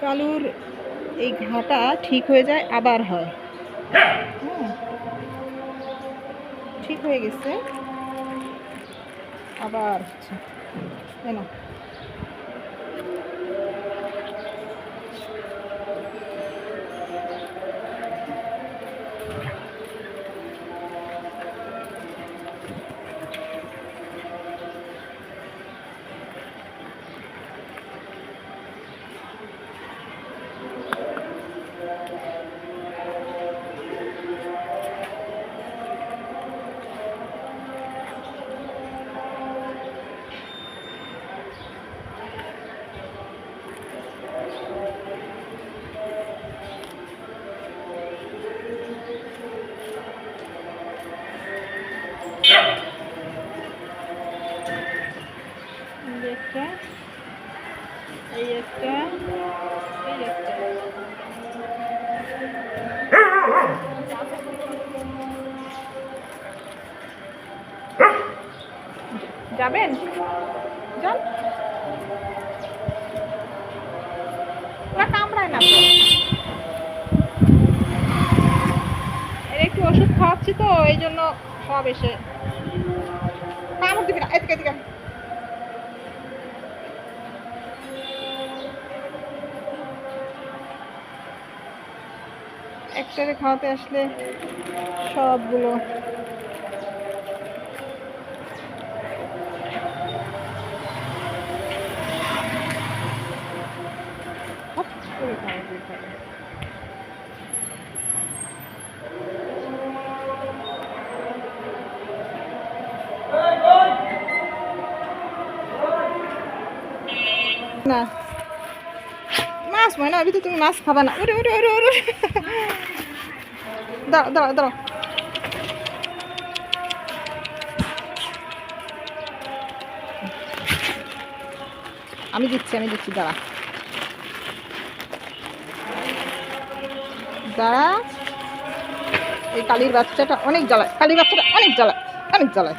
কালুর এই ঘাটা ঠিক হয়ে যায় আবার হয়। হ্যাঁ। ঠিক হয়ে গেছে আবার হচ্ছে। না একটা, এই একটা এই একটা। যাবেন? যান। ওরা কামড়ায় না। এর একটু ওষুধ খাওয়াচ্ছি তো, এই জন্য সব এসে কামড় দিবি না, এদিকে এদিকে। একসাথে খাওয়াতে আসলে সবগুলো না মাছ ময়না আমি তো তুমি মাছ খাবা না। ওরে ওরে ওরে ওরে। দাঁড়াও দাঁড়াও দাঁড়াও। আমি দিচ্ছি আমি দিচ্ছি, দাঁড়া। দাঁড়া। এই কালির বাচ্চাটা অনেক জ্বালায়, কালির বাচ্চাটা অনেক জ্বালায় অনেক জ্বালায়।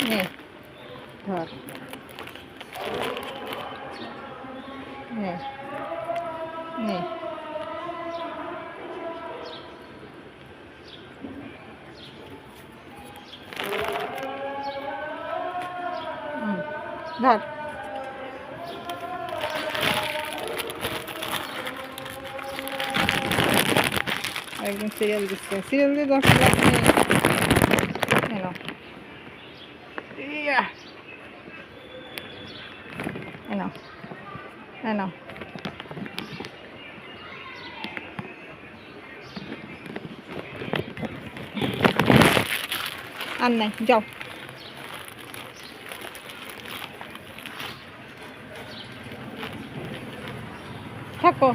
নে। ধর। নে। নে। হুম, ধর। একদম সিরিয়াল দিচ্ছে। সিরিয়াল দিয়ে দশ ইয়া এই নাও এই নাও আর নাই যাও থাকো